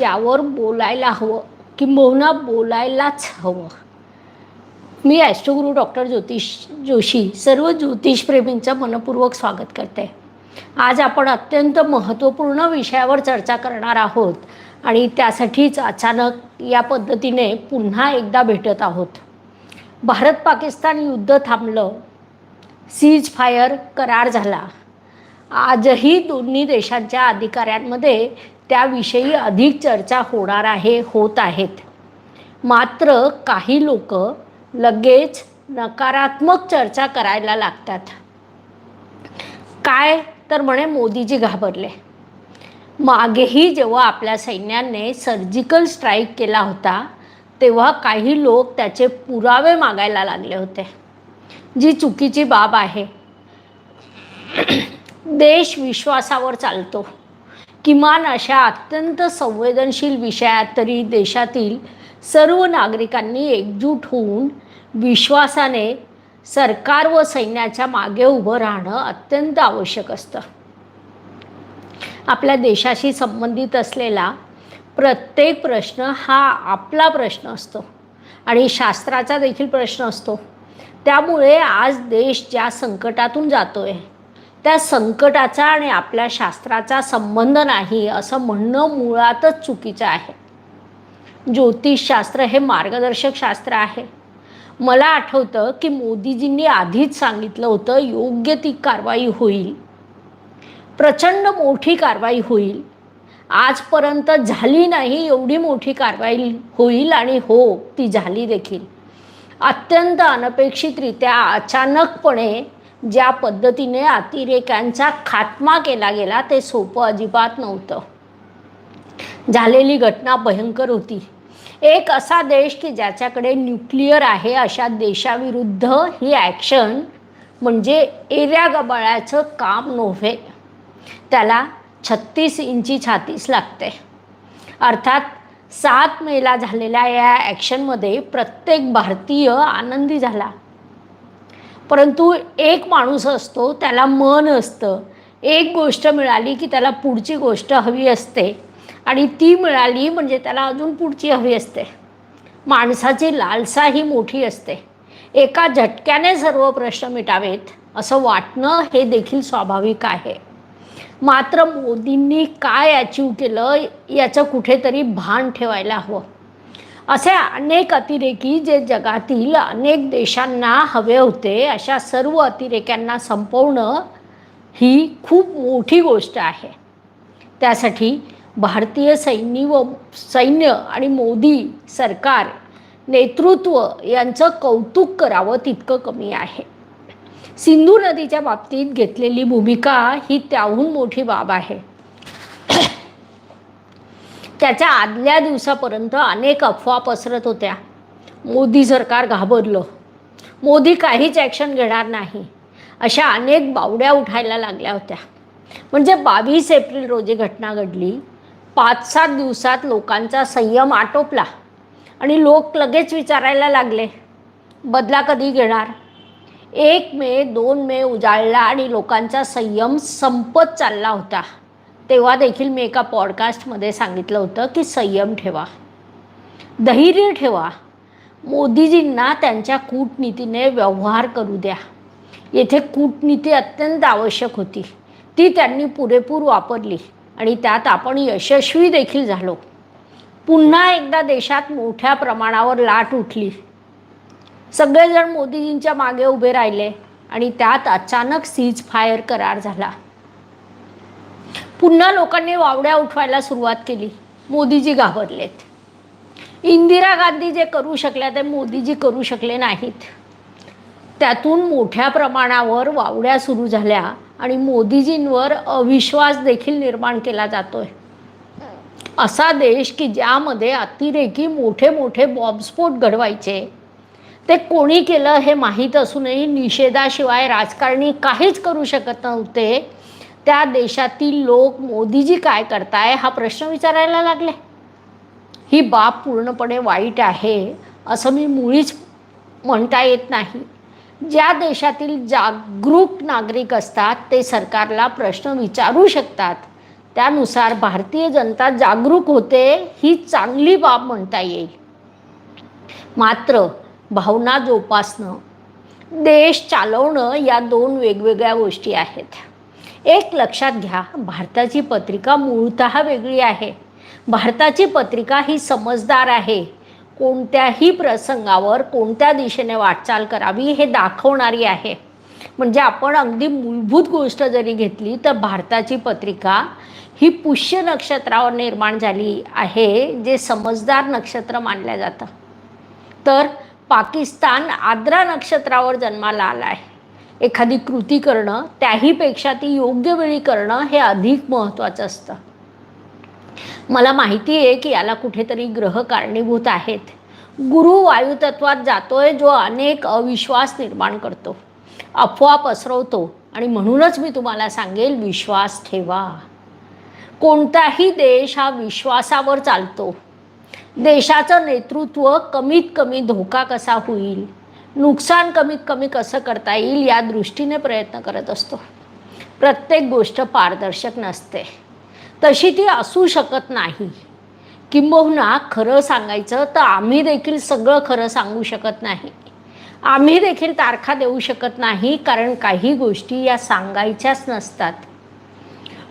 ज्यावर बोलायला हवं किंबहुना बोलायलाच हवं. मी ॲस्ट्रोगुरू डॉक्टर ज्योतिष जोशी सर्व ज्योतिषप्रेमींचं मनपूर्वक स्वागत करते. आज आपण अत्यंत महत्त्वपूर्ण विषयावर चर्चा करणार आहोत आणि त्यासाठीच अचानक या पद्धतीने पुन्हा एकदा भेटत आहोत. भारत पाकिस्तान युद्ध थांबलं. सीज फायर करार झाला. आजही दोन्ही देशांच्या अधिकाऱ्यांमध्ये त्याविषयी अधिक चर्चा होणार आहे होत आहेत. मात्र काही लोक लगेच नकारात्मक चर्चा करायला लागतात. काय तर म्हणे मोदीजी घाबरले. मागेही जेव्हा आपल्या सैन्याने सर्जिकल स्ट्राईक केला होता तेव्हा काही लोक त्याचे पुरावे मागायला लागले होते. जी चुकीची बाब आहे. देश विश्वासावर चालतो. किमान अशा अत्यंत संवेदनशील विषयात तरी देशातील सर्व नागरिकांनी एकजूट होऊन विश्वासाने सरकार व सैन्याच्या मागे उभं राहणं अत्यंत आवश्यक असतं. आपल्या देशाशी संबंधित असलेला प्रत्येक प्रश्न हा आपला प्रश्न असतो आणि शास्त्राचा देखील प्रश्न असतो. त्यामुळे आज देश ज्या संकटातून जातो आहे त्या संकटाचा आणि आपल्या शास्त्राचा संबंध नाही असं म्हणणं मुळातच चुकीचं आहे. ज्योतिषशास्त्र हे मार्गदर्शक शास्त्र आहे. मला आठवतं की मोदीजींनी आधीच सांगितलं होतं योग्य ती कारवाई होईल. प्रचंड मोठी कारवाई होईल. आजपर्यंत झाली नाही एवढी मोठी कारवाई होईल आणि हो ती झाली देखील. अत्यंत अनपेक्षितरित्या अचानकपणे ज्या पद्धतीने अतिरेक्यांचा खात्मा केला गेला ते सोपं अजिबात नव्हतं. झालेली घटना भयंकर होती. एक असा देश की ज्याच्याकडे न्यूक्लिअर आहे अशा देशाविरुद्ध ही ॲक्शन म्हणजे एऱ्या गबाळाचं काम नव्हे. त्याला छत्तीस इंची छातीस लागते. अर्थात सात मेला झालेल्या या ॲक्शनमध्ये प्रत्येक भारतीय आनंदी झाला. परंतु एक माणूस असतो त्याला मन असतं. एक गोष्ट मिळाली की त्याला पुढची गोष्ट हवी असते. आणि ती मिळाली म्हणजे त्याला अजून पुढची हवी असते. माणसाची लालसा ही मोठी असते. एका झटक्याने सर्व प्रश्न मिटावेत असं वाटणं हे देखील स्वाभाविक आहे. मात्र मोदींनी काय अचीव केलं याचं कुठेतरी भान ठेवायला हवं. असे अनेक अतिरेकी जे जगातील अनेक देशांना हवे होते अशा सर्व अतिरेक्यांना संपवणं ही खूप मोठी गोष्ट आहे. त्यासाठी भारतीय सैन्य व सैन्य आणि मोदी सरकार नेतृत्व यांचं कौतुक करावं तितकं कमी आहे. सिंधू नदीच्या बाबतीत घेतलेली भूमिका ही त्याहून मोठी बाब आहे. त्याच्या आदल्या दिवसापर्यंत अनेक अफवा पसरत होत्या. मोदी सरकार घाबरलं. मोदी काहीच ॲक्शन घेणार नाही. अशा अनेक बावड्या उठायला लागल्या होत्या. म्हणजे बावीस एप्रिल रोजी घटना घडली. पाच सात दिवसात लोकांचा संयम आटोपला आणि लोक लगेच विचारायला लागले बदला कधी घेणार? एक मे दोन मे उजाळला आणि लोकांचा संयम संपत चालला होता. तेव्हा देखील मी एका पॉडकास्टमध्ये सांगितलं होतं की संयम ठेवा धैर्य ठेवा. मोदीजींना त्यांच्या कूटनीतीने व्यवहार करू द्या. येथे कूटनीती अत्यंत आवश्यक होती. ती त्यांनी पुरेपूर वापरली आणि त्यात आपण यशस्वी देखील झालो. पुन्हा एकदा देशात मोठ्या प्रमाणावर लाट उठली. सगळेजण मोदीजींच्या मागे उभे राहिले आणि त्यात अचानक सीज फायर करार झाला. पुन्हा लोकांनी वावड्या उठवायला सुरुवात केली. मोदीजी घाबरलेत. इंदिरा गांधी जे करू शकल्या ते मोदीजी करू शकले नाहीत. त्यातून मोठ्या प्रमाणावर वावड्या सुरू झाल्या आणि मोदीजींवर अविश्वास देखील निर्माण केला जातोय. असा देश की ज्यामध्ये अतिरेकी मोठे मोठे बॉम्बस्फोट घडवायचे ते कोणी केलं हे माहीत असूनही निषेधाशिवाय राजकारणी काहीच करू शकत नव्हते त्या देशातील लोक मोदीजी काय करताय हा प्रश्न विचारायला लागले. ही बाब पूर्णपणे वाईट आहे असं मी मुळीच म्हणता येत नाही. ज्या देशातील जागरूक नागरिक असतात ते सरकारला प्रश्न विचारू शकतात. त्यानुसार भारतीय जनता जागरूक होते ही चांगली बाब म्हणता येईल. मात्र भावना जोपासणं देश चालवणं या दोन वेगवेगळ्या गोष्टी आहेत. एक लक्षात घ्या भारताची पत्रिका मूळतः वेगळी आहे. भारताची पत्रिका ही समजदार आहे. कोणत्याही प्रसंगावर कोणत्या दिशेने वाटचाल करावी हे दाखवणारी आहे. म्हणजे आपण अगदी मूलभूत गोष्ट जरी घेतली तर भारताची पत्रिका ही पुष्य नक्षत्रावर निर्माण झाली आहे जे समजदार नक्षत्र मानलं जातं. तर पाकिस्तान आद्रा नक्षत्रावर जन्माला आला आहे. एखादी कृती करणं त्याहीपेक्षा ती योग्य वेळी करणं हे अधिक महत्त्वाचं असतं. मला माहिती आहे की याला कुठेतरी ग्रह कारणीभूत आहेत. गुरु वायुतत्वात जातोय जो अनेक अविश्वास निर्माण करतो. अफवा पसरवतो आणि म्हणूनच मी तुम्हाला सांगेल विश्वास ठेवा. कोणताही देश हा विश्वासावर चालतो. देशाचं नेतृत्व कमीत कमी धोका कसा होईल? नुकसान कमीत कमी कसं करता येईल या दृष्टीने प्रयत्न करत असतो. प्रत्येक गोष्ट पारदर्शक नसते. तशी ती असू शकत नाही. किंबहुना खरं सांगायचं तर आम्ही देखील सगळं खरं सांगू शकत नाही. आम्ही देखील तारखा देऊ शकत नाही कारण काही गोष्टी या सांगायच्याच नसतात.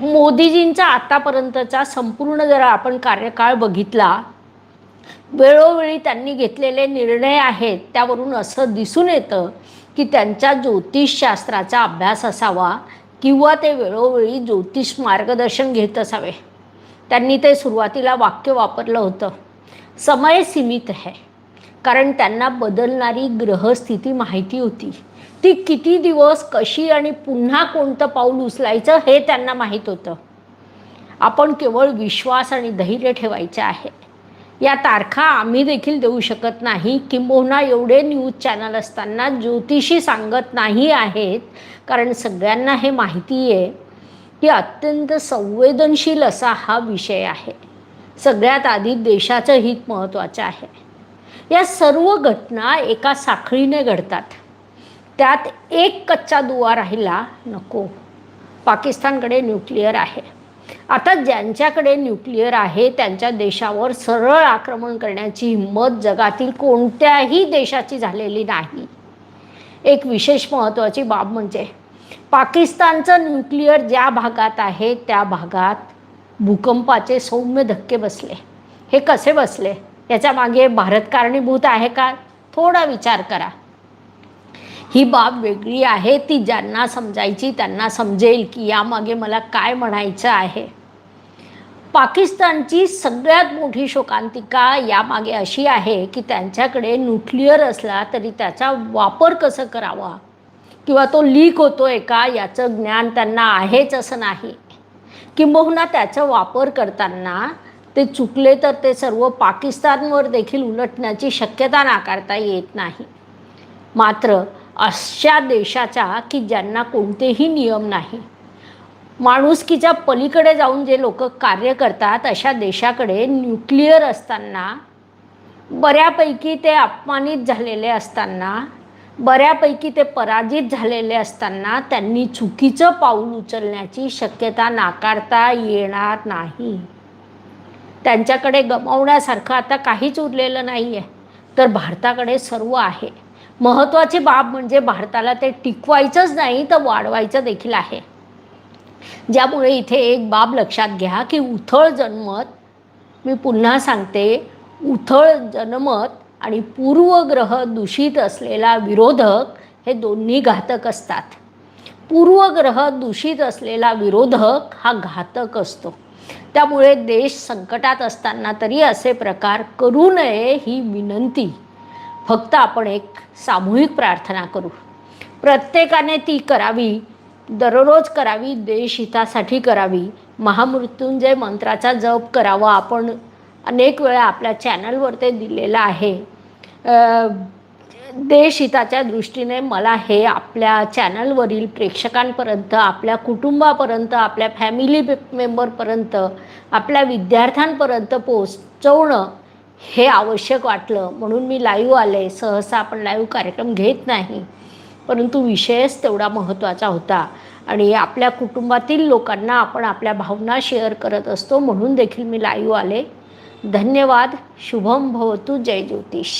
मोदीजींचा आतापर्यंतचा संपूर्ण जर आपण कार्यकाळ बघितला वेळोवेळी त्यांनी घेतलेले निर्णय आहेत त्यावरून असं दिसून येतं की त्यांच्या ज्योतिषशास्त्राचा अभ्यास असावा किंवा ते वेळोवेळी ज्योतिष मार्गदर्शन घेत असावे. त्यांनी ते सुरुवातीला वाक्य वापरलं होतं. समय सीमित आहे कारण त्यांना बदलणारी ग्रहस्थिती माहिती होती. ती किती दिवस कशी आणि पुन्हा कोणतं पाऊल उचलायचं हे त्यांना माहीत होतं. आपण केवळ विश्वास आणि धैर्य ठेवायचे आहे. या तारखा आम्ही देखील देऊ शकत नाही. किंबहुना एवढे न्यूज चॅनल असताना ज्योतिषी सांगत नाही आहेत. कारण सगळ्यांना हे माहिती आहे की अत्यंत संवेदनशील असा हा विषय आहे. सगळ्यात आधी देशाचं हित महत्त्वाचं आहे. या सर्व घटना एका साखळीने घडतात. त्यात एक कच्चा दुवा राहिला नको. पाकिस्तानकडे न्यूक्लिअर आहे. आता ज्यांच्याकडे न्यूक्लिअर आहे त्यांच्या देशावर सरळ आक्रमण करण्याची हिंमत जगातील कोणत्याही देशाची झालेली नाही. एक विशेष महत्त्वाची बाब म्हणजे पाकिस्तानचं न्यूक्लिअर ज्या भागात आहे त्या भागात भूकंपाचे सौम्य धक्के बसले. हे कसे बसले? याच्या मागे भारत कारणीभूत आहे का? थोडा विचार करा. ही बाब वेगळी आहे ती ज्यांना समजायची त्यांना समजेल की यामागे मला काय म्हणायचं आहे. पाकिस्तानची सगळ्यात मोठी शोकांतिका यामागे अशी आहे की त्यांच्याकडे न्यूक्लिअर असला तरी त्याचा वापर कसं करावा? किंवा तो लीक होतो आहे का? याचं ज्ञान त्यांना आहेच असं नाही. किंबहुना त्याचा वापर करताना ते चुकले तर ते सर्व पाकिस्तानवर देखील उलटण्याची शक्यता नाकारता येत नाही. मात्र अशा देशाचा की ज्यांना कोणतेही नियम नाही. माणुसकीच्या पलीकडे जाऊन जे लोक कार्य करतात अशा देशाकडे न्यूक्लिअर असताना बऱ्यापैकी ते अपमानित झालेले असताना बऱ्यापैकी ते पराजित झालेले असताना त्यांनी चुकीचं पाऊल उचलण्याची शक्यता नाकारता येणार नाही. त्यांच्याकडे गमावण्यासारखं आता काहीच उरलेलं नाही आहे तर भारताकडे सर्व आहे. महत्त्वाची बाब म्हणजे भारताला ते टिकवायचंच नाही तर वाढवायचं देखील आहे. ज्यामुळे इथे एक बाब लक्षात घ्या की उथळ जनमत मी पुन्हा सांगते उथळ जनमत आणि पूर्वग्रह दूषित असलेला विरोधक हे दोन्ही घातक असतात. पूर्वग्रह दूषित असलेला विरोधक हा घातक असतो. त्यामुळे देश संकटात असताना तरी असे प्रकार करू नये ही विनंती. फक्त आपण एक सामूहिक प्रार्थना करू. प्रत्येकाने ती करावी दररोज करावी देशहितासाठी करावी. महामृत्यूंजय मंत्राचा जप करावा. आपण अनेक वेळा आपल्या चॅनलवर ते दिलेलं आहे. देशहिताच्या दृष्टीने मला हे आपल्या चॅनलवरील प्रेक्षकांपर्यंत आपल्या कुटुंबापर्यंत आपल्या फॅमिली मेंबरपर्यंत आपल्या विद्यार्थ्यांपर्यंत पोचवणं हे आवश्यक वाटलं. म्हणून मी लाईव्ह आले. सहसा आपण लाईव्ह कार्यक्रम घेत नाही. परंतु विषयच तेवढा महत्त्वाचा होता. आणि आपल्या कुटुंबातील लोकांना आपण आपल्या भावना शेअर करत असतो. म्हणून देखील मी लाईव्ह आले. धन्यवाद. शुभम भवतु. जय ज्योतिष.